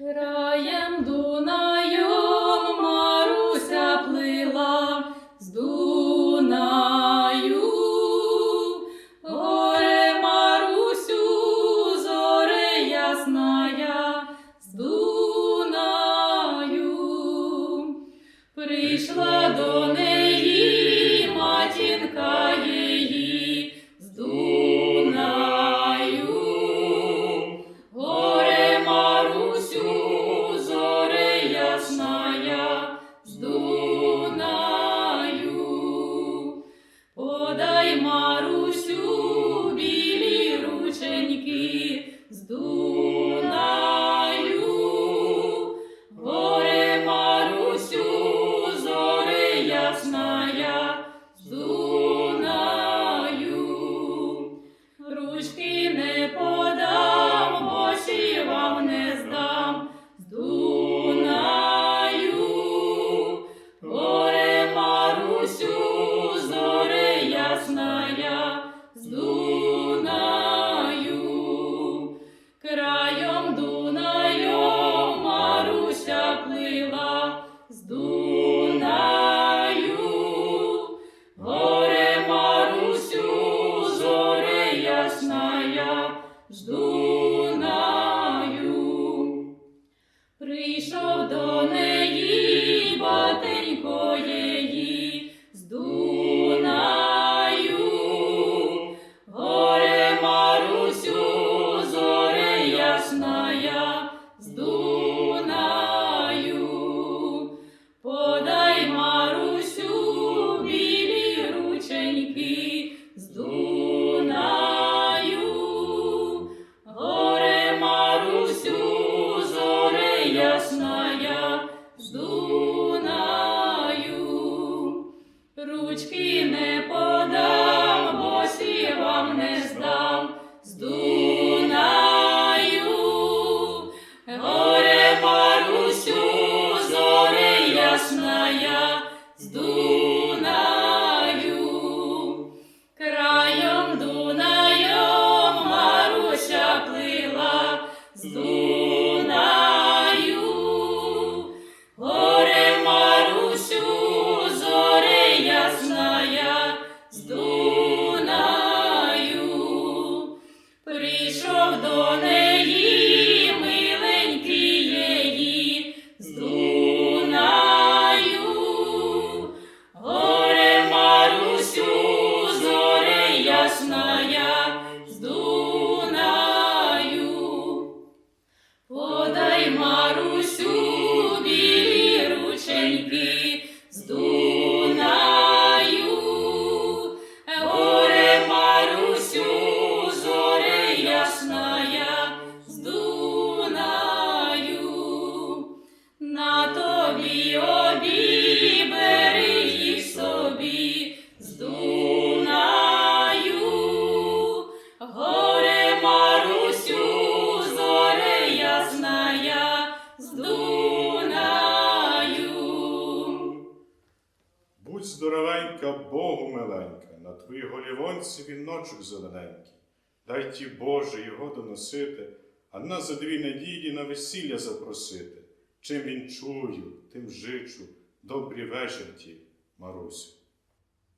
Краєм Дуна. з Дунаю, прийшов до неї. which. us. Маленька Богу миленька, на твоїй голівонці віночок зелененький, дай ті Боже його доносити, а нас за дві надії на весілля запросити. Чим він чую, тим жичу, добрі вечір ті, Марусю.